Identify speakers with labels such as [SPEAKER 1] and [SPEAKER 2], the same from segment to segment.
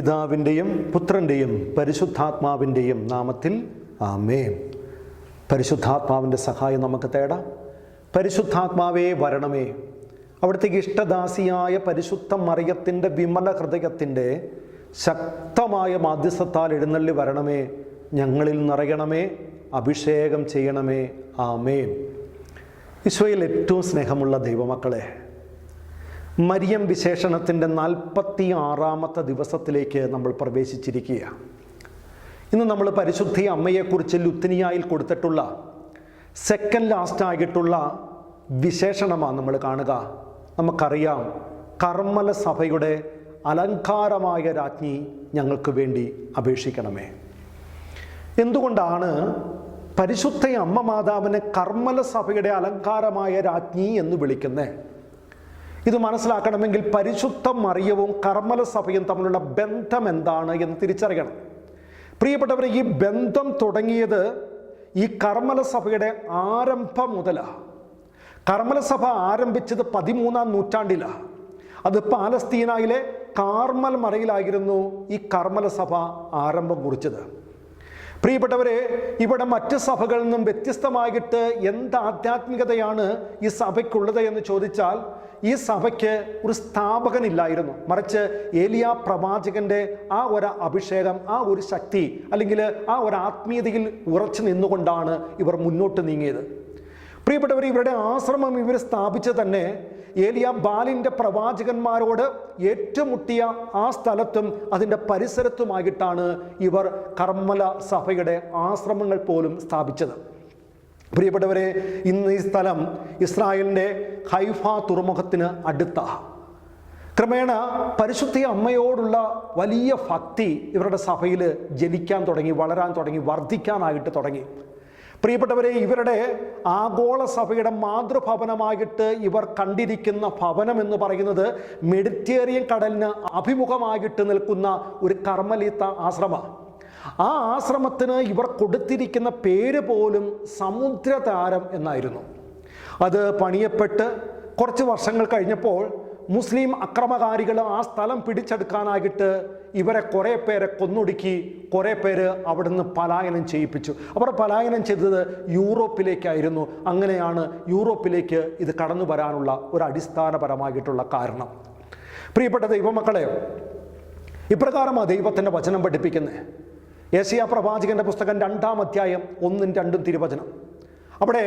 [SPEAKER 1] പിതാവിന്റെയും പുത്രന്റെയും പരിശുദ്ധാത്മാവിന്റെയും നാമത്തിൽ ആമേ പരിശുദ്ധാത്മാവിന്റെ സഹായം നമുക്ക് തേടാം. പരിശുദ്ധാത്മാവേ വരണമേ. അവിടുത്തെ ഇഷ്ടദാസിയായ പരിശുദ്ധ മറിയത്തിന്റെ വിമല ഹൃദയത്തിന്റെ ശക്തമായ മാധ്യസ്ഥത്താൽ എഴുന്നള്ളി വരണമേ. ഞങ്ങളിൽ നിറയണമേ. അഭിഷേകം ചെയ്യണമേ. ആമേ ഈശോയിൽ ഏറ്റവും സ്നേഹമുള്ള ദൈവമക്കളെ മരിയം വിശേഷണത്തിന്റെ നാൽപ്പത്തി ആറാമത്തെ ദിവസത്തിലേക്ക് നമ്മൾ പ്രവേശിച്ചിരിക്കുക ഇന്ന് നമ്മൾ പരിശുദ്ധി അമ്മയെക്കുറിച്ച് ലുത്തിനിയായിൽ കൊടുത്തിട്ടുള്ള സെക്കൻഡ് ലാസ്റ്റ് ആയിട്ടുള്ള വിശേഷണമാണ് നമ്മൾ കാണുക. നമുക്കറിയാം കർമ്മല സഭയുടെ അലങ്കാരമായ രാജ്ഞി ഞങ്ങൾക്ക് വേണ്ടി അപേക്ഷിക്കണമേ. എന്തുകൊണ്ടാണ് പരിശുദ്ധ അമ്മ മാതാവിനെ കർമ്മല സഭയുടെ അലങ്കാരമായ രാജ്ഞി എന്ന് വിളിക്കുന്നത് ഇത് മനസ്സിലാക്കണമെങ്കിൽ പരിശുദ്ധ മറിയവും കർമ്മല സഭയും തമ്മിലുള്ള ബന്ധം എന്താണ് എന്ന് തിരിച്ചറിയണം. പ്രിയപ്പെട്ടവരെ ഈ ബന്ധം തുടങ്ങിയത് ഈ കർമ്മല സഭയുടെ ആരംഭം മുതലാണ്. കർമ്മല സഭ ആരംഭിച്ചത് പതിമൂന്നാം നൂറ്റാണ്ടിലാണ്. അത് പാലസ്തീനയിലെ കാർമൽ മറയിലായിരുന്നു ഈ കർമ്മല സഭ ആരംഭം കുറിച്ചത്. പ്രിയപ്പെട്ടവരെ ഇവിടെ മറ്റ് സഭകളിൽ നിന്നും വ്യത്യസ്തമായിട്ട് എന്ത് ആധ്യാത്മികതയാണ് ഈ സഭയ്ക്കുള്ളത് എന്ന് ചോദിച്ചാൽ ഈ സഭയ്ക്ക് ഒരു സ്ഥാപകനില്ലായിരുന്നു. മറിച്ച് ഏലിയ പ്രവാചകന്റെ ആ ഒരു അഭിഷേകം ആ ഒരു ശക്തി അല്ലെങ്കിൽ ആ ഒരു ആത്മീയതയിൽ ഉറച്ചു നിന്നുകൊണ്ടാണ് ഇവർ മുന്നോട്ട് നീങ്ങിയത്. പ്രിയപ്പെട്ടവർ ഇവരുടെ ആശ്രമം ഇവർ സ്ഥാപിച്ച തന്നെ ഏലിയ ബാലിന്റെ പ്രവാചകന്മാരോട് ഏറ്റുമുട്ടിയ ആ സ്ഥലത്തും അതിന്റെ പരിസരത്തുമായിട്ടാണ് ഇവർ കർമ്മല സഭയുടെ ആശ്രമങ്ങൾ പോലും സ്ഥാപിച്ചത്. പ്രിയപ്പെട്ടവരെ ഇന്ന് ഈ സ്ഥലം ഇസ്രായേലിന്റെ ഹൈഫ തുറമുഖത്തിന് അടുത്ത ക്രമേണ പരിശുദ്ധ അമ്മയോടുള്ള വലിയ ഭക്തി ഇവരുടെ സഭയിൽ ജനിക്കാൻ തുടങ്ങി വളരാൻ തുടങ്ങി വർദ്ധിക്കാനായിട്ട് തുടങ്ങി. പ്രിയപ്പെട്ടവരെ ഇവരുടെ ആഗോള സഭയുടെ മാതൃഭവനമായിട്ട് ഇവർ കണ്ടിരിക്കുന്ന ഭവനം എന്ന് പറയുന്നത് മെഡിറ്റേറിയൻ കടലിന് അഭിമുഖമായിട്ട് നിൽക്കുന്ന ഒരു കർമ്മലീത്ത ആശ്രമ. ആ ആശ്രമത്തിന് ഇവർ കൊടുത്തിരിക്കുന്ന പേര് പോലും സമുദ്രതാരം എന്നായിരുന്നു. അത് പണിയപ്പെട്ട് കുറച്ച് വർഷങ്ങൾ കഴിഞ്ഞപ്പോൾ മുസ്ലിം അക്രമകാരികൾ ആ സ്ഥലം പിടിച്ചെടുക്കാനായിട്ട് ഇവരെ കുറേ പേരെ കൊന്നൊടുക്കി കുറേ പേര് അവിടുന്ന് പലായനം ചെയ്യിപ്പിച്ചു. അവർ പലായനം ചെയ്തത് യൂറോപ്പിലേക്കായിരുന്നു. അങ്ങനെയാണ് യൂറോപ്പിലേക്ക് ഇത് കടന്നു വരാനുള്ള ഒരു അടിസ്ഥാനപരമായിട്ടുള്ള കാരണം. പ്രിയപ്പെട്ട ദൈവമക്കളെ ആ ദൈവത്തിന്റെ വചനം പഠിപ്പിക്കുന്നത് ഏഷ്യ പ്രവാചകന്റെ പുസ്തകം രണ്ടാം അധ്യായം ഒന്നും രണ്ടും തിരുവചനം. അവിടെ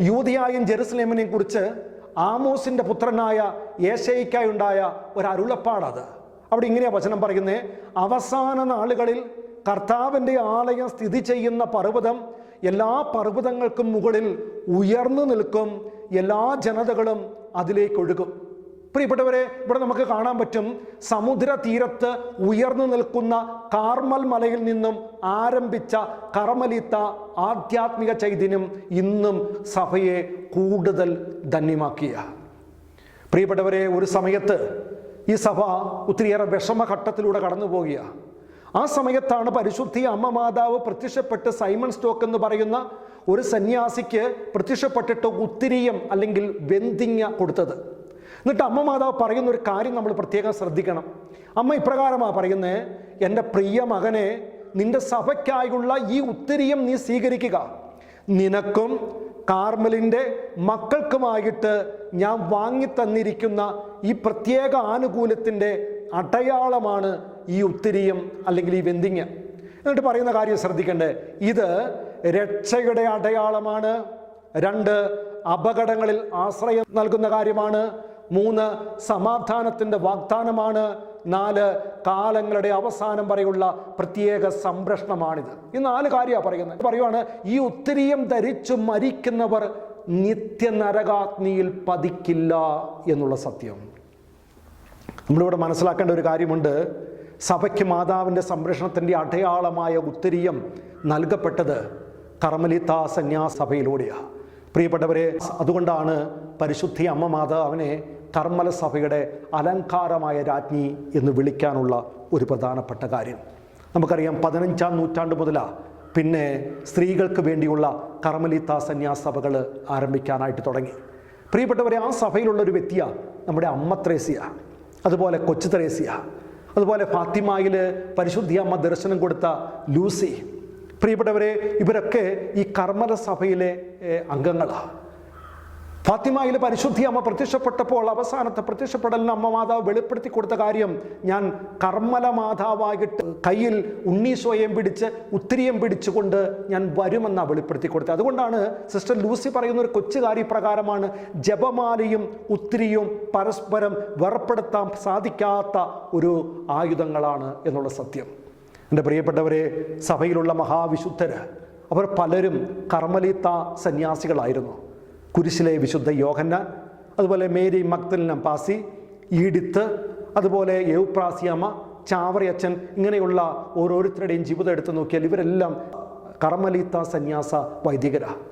[SPEAKER 1] യൂതിയായും ജെറുസലേമിനെയും കുറിച്ച് ആമോസിന്റെ പുത്രനായ ഏശയ്ക്കായുണ്ടായ ഒരു അരുളപ്പാടത്. അവിടെ ഇങ്ങനെയാ വചനം പറയുന്നത് അവസാന നാളുകളിൽ കർത്താവിന്റെ ആലയം സ്ഥിതി ചെയ്യുന്ന പർവതം എല്ലാ പർവതങ്ങൾക്കും മുകളിൽ ഉയർന്നു നിൽക്കും. എല്ലാ ജനതകളും അതിലേക്ക് ഒഴുകും. പ്രിയപ്പെട്ടവരെ ഇവിടെ നമുക്ക് കാണാൻ പറ്റും സമുദ്ര തീരത്ത് ഉയർന്നു നിൽക്കുന്ന കാർമൽ മലയിൽ നിന്നും ആരംഭിച്ച കർമലിത്ത ആധ്യാത്മിക ചൈതന്യം ഇന്നും സഭയെ കൂടുതൽ ധന്യമാക്കിയ. പ്രിയപ്പെട്ടവരെ ഒരു സമയത്ത് ഈ സഭ ഒത്തിരിയേറെ വിഷമഘട്ടത്തിലൂടെ കടന്നു പോകുക ആ സമയത്താണ് പരിശുദ്ധി അമ്മ മാതാവ് പ്രത്യക്ഷപ്പെട്ട് സൈമൺ സ്റ്റോക്ക് എന്ന് പറയുന്ന ഒരു സന്യാസിക്ക് പ്രത്യക്ഷപ്പെട്ടിട്ട് ഉത്തിരിയം അല്ലെങ്കിൽ വെന്തിങ്ങ കൊടുത്തത്. എന്നിട്ട് അമ്മ മാതാവ് പറയുന്ന ഒരു കാര്യം നമ്മൾ പ്രത്യേകം ശ്രദ്ധിക്കണം. അമ്മ ഇപ്രകാരമാണ് പറയുന്നത് എന്റെ പ്രിയ മകനെ നിന്റെ സഭയ്ക്കായുള്ള ഈ ഉത്തരീയം നീ സ്വീകരിക്കുക. നിനക്കും കാർമലിന്റെ മക്കൾക്കുമായിട്ട് ഞാൻ വാങ്ങി തന്നിരിക്കുന്ന ഈ പ്രത്യേക ആനുകൂല്യത്തിന്റെ അടയാളമാണ് ഈ ഉത്തരീയം അല്ലെങ്കിൽ ഈ വെന്തിങ് എന്നിട്ട് പറയുന്ന കാര്യം ശ്രദ്ധിക്കണ്ടേ ഇത് രക്ഷയുടെ അടയാളമാണ്. രണ്ട് അപകടങ്ങളിൽ ആശ്രയം നൽകുന്ന കാര്യമാണ്. മൂന്ന് സമാധാനത്തിന്റെ വാഗ്ദാനമാണ്. നാല് കാലങ്ങളുടെ അവസാനം വരെയുള്ള പ്രത്യേക സംരക്ഷണമാണിത്. ഈ നാല് കാര്യമാണ് പറയുന്നത്. പറയുവാണ് ഈ ഉത്തരീയം ധരിച്ചു മരിക്കുന്നവർ നിത്യനരകാഗ്നിയിൽ പതിക്കില്ല എന്നുള്ള സത്യം. നമ്മളിവിടെ മനസ്സിലാക്കേണ്ട ഒരു കാര്യമുണ്ട്. സഭയ്ക്ക് മാതാവിന്റെ സംരക്ഷണത്തിന്റെ അടയാളമായ ഉത്തരീയം നൽകപ്പെട്ടത് കർമ്മലിത്ത സന്യാസഭയിലൂടെയാണ് പ്രിയപ്പെട്ടവരെ അതുകൊണ്ടാണ് പരിശുദ്ധി അമ്മ മാതാവിനെ കർമ്മല സഭയുടെ അലങ്കാരമായ രാജ്ഞി എന്ന് വിളിക്കാനുള്ള ഒരു പ്രധാനപ്പെട്ട കാര്യം. നമുക്കറിയാം പതിനഞ്ചാം നൂറ്റാണ്ട് മുതലാണ് പിന്നെ സ്ത്രീകൾക്ക് വേണ്ടിയുള്ള കർമ്മലിത്ത സന്യാസ സഭകൾ ആരംഭിക്കാനായിട്ട് തുടങ്ങി. പ്രിയപ്പെട്ടവരെ ആ സഭയിലുള്ള ഒരു വ്യക്തിയ നമ്മുടെ അമ്മ ത്രേസ്യ അതുപോലെ കൊച്ചു ത്രേസ്യ അതുപോലെ ഫാത്തിമായിൽ പരിശുദ്ധി അമ്മ ദർശനം കൊടുത്ത ലൂസി. പ്രിയപ്പെട്ടവരെ ഇവരൊക്കെ ഈ കർമ്മല സഭയിലെ അംഗങ്ങളാണ് ഫാത്തിമയിൽ പരിശുദ്ധി അമ്മ പ്രത്യക്ഷപ്പെട്ടപ്പോൾ അവസാനത്തെ പ്രത്യക്ഷപ്പെടലിന് അമ്മ മാതാവ് വെളിപ്പെടുത്തി കൊടുത്ത കാര്യം ഞാൻ കർമ്മല മാതാവായിട്ട് കയ്യിൽ ഉണ്ണീശോയം പിടിച്ച് ഉത്തിരിയം പിടിച്ചുകൊണ്ട് ഞാൻ വരുമെന്നാണ് വെളിപ്പെടുത്തി കൊടുത്തത്. അതുകൊണ്ടാണ് സിസ്റ്റർ ലൂസി പറയുന്ന ഒരു കൊച്ചുകാരി പ്രകാരമാണ് ജപമാലയും ഉത്തിരിയും പരസ്പരം വേർപ്പെടുത്താൻ സാധിക്കാത്ത ഒരു ആയുധങ്ങളാണ് എന്നുള്ള സത്യം. എന്റെ പ്രിയപ്പെട്ടവരെ സഭയിലുള്ള മഹാവിശുദ്ധര് അവർ പലരും കർമ്മലീത്ത സന്യാസികളായിരുന്നു. കുരിശിലെ വിശുദ്ധ യോഹന്നാൻ അതുപോലെ മേരി മക്തലിന പാസി ഈഡിത്ത് അതുപോലെ യൗപ്രാസിയമ്മ ചാവറിയച്ചൻ ഇങ്ങനെയുള്ള ഓരോരുത്തരുടെയും ജീവിതം എടുത്തു നോക്കിയാൽ ഇവരെല്ലാം കർമ്മലീത്ത സന്യാസ വൈദികരാണ്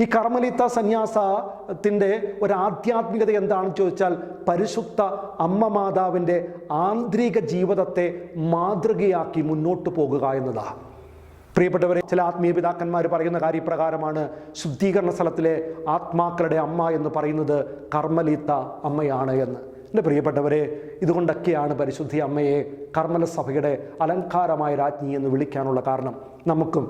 [SPEAKER 1] ഈ കർമ്മലീത്ത സന്യാസത്തിന്റെ ഒരു ആധ്യാത്മികത എന്താണെന്ന് ചോദിച്ചാൽ പരിശുദ്ധ അമ്മ മാതാവിന്റെ ആന്തരിക ജീവിതത്തെ മാതൃകയാക്കി മുന്നോട്ട് പോകുക എന്നതാണ് പ്രിയപ്പെട്ടവരെ ചില ആത്മീയ പിതാക്കന്മാർ പറയുന്ന കാര്യപ്രകാരമാണ് ശുദ്ധീകരണ സ്ഥലത്തിലെ ആത്മാക്കളുടെ അമ്മ എന്ന് പറയുന്നത് കർമ്മലീത്ത അമ്മയാണ് എന്ന്. എന്റെ പ്രിയപ്പെട്ടവരെ ഇതുകൊണ്ടൊക്കെയാണ് പരിശുദ്ധി അമ്മയെ കർമ്മല സഭയുടെ അലങ്കാരമായ രാജ്ഞി എന്ന് വിളിക്കാനുള്ള കാരണം. നമുക്കും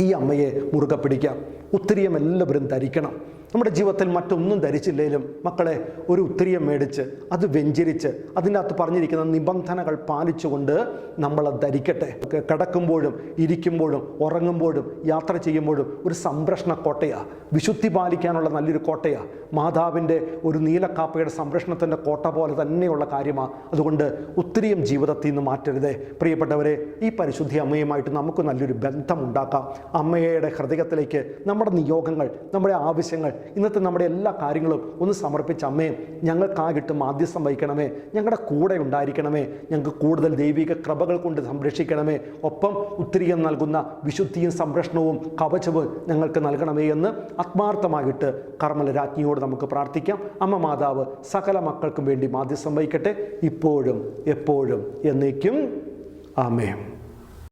[SPEAKER 1] ഈ അമ്മയെ മുറുകെ പിടിക്കാം. ഉത്തിരിയം എല്ലാവരും ധരിക്കണം. നമ്മുടെ ജീവിതത്തിൽ മറ്റൊന്നും ധരിച്ചില്ലെങ്കിലും മക്കളെ ഒരു ഉത്തിരിയം മേടിച്ച് അത് വെഞ്ചരിച്ച് അതിന്റെ അകത്ത് പറഞ്ഞിരിക്കുന്ന നിബന്ധനകൾ പാലിച്ചുകൊണ്ട് നമ്മൾ അത് ധരിക്കട്ടെ കിടക്കുമ്പോഴും ഇരിക്കുമ്പോഴും ഉറങ്ങുമ്പോഴും യാത്ര ചെയ്യുമ്പോഴും ഒരു സംരക്ഷണ കോട്ടയാണ് വിശുദ്ധി പാലിക്കാനുള്ള നല്ലൊരു കോട്ടയാണ് മാതാവിന്റെ ഒരു നീലക്കാപ്പയുടെ സംരക്ഷണത്തിന്റെ കോട്ട പോലെ തന്നെയുള്ള കാര്യമാണ് അതുകൊണ്ട് ഉത്തിരിയും ജീവിതത്തിൽ നിന്ന് മാറ്റരുതേ. പ്രിയപ്പെട്ടവരെ ഈ പരിശുദ്ധി അമ്മയുമായിട്ട് നമുക്ക് നല്ലൊരു ബന്ധമുണ്ടാക്കാം. അമ്മയുടെ ഹൃദയത്തിലേക്ക് നമ്മുടെ നിയോഗങ്ങൾ നമ്മുടെ ആവശ്യങ്ങൾ ഇന്നത്തെ നമ്മുടെ എല്ലാ കാര്യങ്ങളും ഒന്ന് സമർപ്പിച്ച അമ്മയെ ഞങ്ങൾക്കാകിട്ട് മാധ്യസ്ഥം വഹിക്കണമേ ഞങ്ങളുടെ കൂടെ ഉണ്ടായിരിക്കണമേ ഞങ്ങൾക്ക് കൂടുതൽ ദൈവിക കൃപകൾ കൊണ്ട് സംരക്ഷിക്കണമേ ഒപ്പം ഉത്തരീയം നൽകുന്ന വിശുദ്ധിയും സംരക്ഷണവും കവചവും ഞങ്ങൾക്ക് നൽകണമേ എന്ന് ആത്മാർത്ഥമായിട്ട് കർമ്മല രാജ്ഞിയോട് നമുക്ക് പ്രാർത്ഥിക്കാം. അമ്മ മാതാവ് സകല മക്കൾക്കും വേണ്ടി മാധ്യസ്ഥം വഹിക്കട്ടെ. ഇപ്പോഴും എപ്പോഴും എന്നേക്കും. ആമേം